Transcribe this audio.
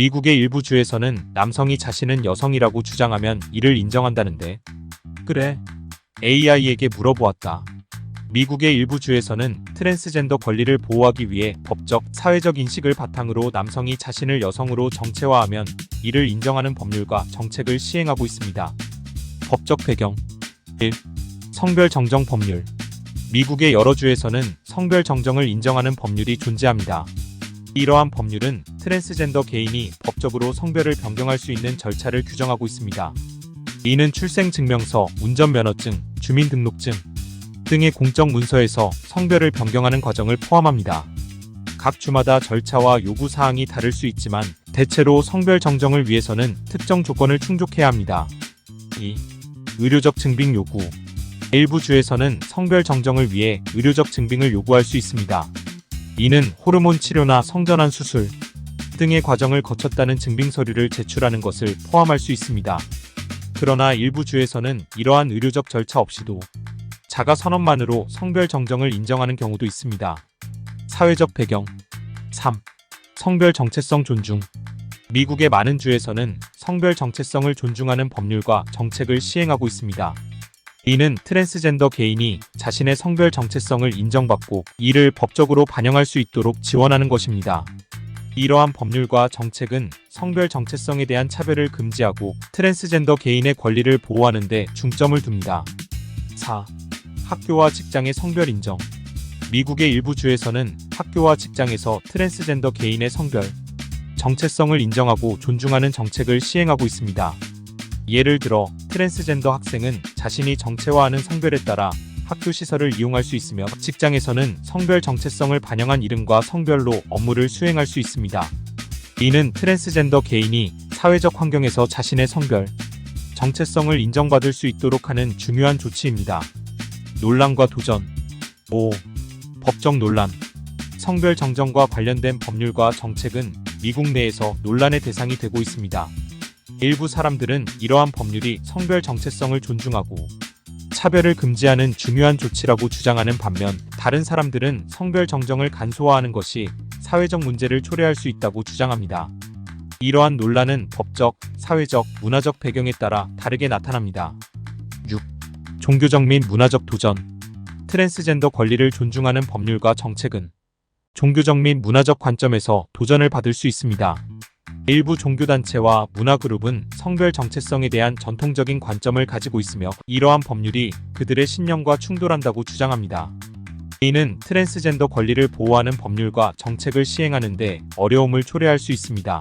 미국의 일부 주에서는 남성이 자신은 여성이라고 주장하면 이를 인정한다는데. 그래. AI에게 물어보았다. 미국의 일부 주에서는 트랜스젠더 권리를 보호하기 위해 법적, 사회적 인식을 바탕으로 남성이 자신을 여성으로 정체화하면 이를 인정하는 법률과 정책을 시행하고 있습니다. 법적 배경 1. 성별 정정 법률 미국의 여러 주에서는 성별 정정을 인정하는 법률이 존재합니다. 이러한 법률은 트랜스젠더 개인이 법적으로 성별을 변경할 수 있는 절차를 규정하고 있습니다. 이는 출생증명서, 운전면허증, 주민등록증 등의 공적 문서에서 성별을 변경하는 과정을 포함합니다. 각 주마다 절차와 요구 사항이 다를 수 있지만 대체로 성별 정정을 위해서는 특정 조건을 충족해야 합니다. 2. 의료적 증빙 요구 일부 주에서는 성별 정정을 위해 의료적 증빙을 요구할 수 있습니다. 이는 호르몬 치료나 성전환 수술 등의 과정을 거쳤다는 증빙 서류를 제출하는 것을 포함할 수 있습니다. 그러나 일부 주에서는 이러한 의료적 절차 없이도 자가 선언만으로 성별 정정을 인정하는 경우도 있습니다. 사회적 배경 3. 성별 정체성 존중 미국의 많은 주에서는 성별 정체성을 존중하는 법률과 정책을 시행하고 있습니다. 이는 트랜스젠더 개인이 자신의 성별 정체성을 인정받고 이를 법적으로 반영할 수 있도록 지원하는 것입니다. 이러한 법률과 정책은 성별 정체성에 대한 차별을 금지하고 트랜스젠더 개인의 권리를 보호하는 데 중점을 둡니다. 4. 학교와 직장의 성별 인정 미국의 일부 주에서는 학교와 직장에서 트랜스젠더 개인의 성별, 정체성을 인정하고 존중하는 정책을 시행하고 있습니다. 예를 들어 트랜스젠더 학생은 자신이 정체화하는 성별에 따라 학교 시설을 이용할 수 있으며 직장에서는 성별 정체성을 반영한 이름과 성별로 업무를 수행할 수 있습니다. 이는 트랜스젠더 개인이 사회적 환경에서 자신의 성별, 정체성을 인정받을 수 있도록 하는 중요한 조치입니다. 논란과 도전 5. 법적 논란 성별 정정과 관련된 법률과 정책은 미국 내에서 논란의 대상이 되고 있습니다. 일부 사람들은 이러한 법률이 성별 정체성을 존중하고 차별을 금지하는 중요한 조치라고 주장하는 반면 다른 사람들은 성별 정정을 간소화하는 것이 사회적 문제를 초래할 수 있다고 주장합니다. 이러한 논란은 법적, 사회적, 문화적 배경에 따라 다르게 나타납니다. 6. 종교적 및 문화적 도전 트랜스젠더 권리를 존중하는 법률과 정책은 종교적 및 문화적 관점에서 도전을 받을 수 있습니다. 일부 종교단체와 문화그룹은 성별 정체성에 대한 전통적인 관점을 가지고 있으며 이러한 법률이 그들의 신념과 충돌한다고 주장합니다. 이는 트랜스젠더 권리를 보호하는 법률과 정책을 시행하는데 어려움을 초래할 수 있습니다.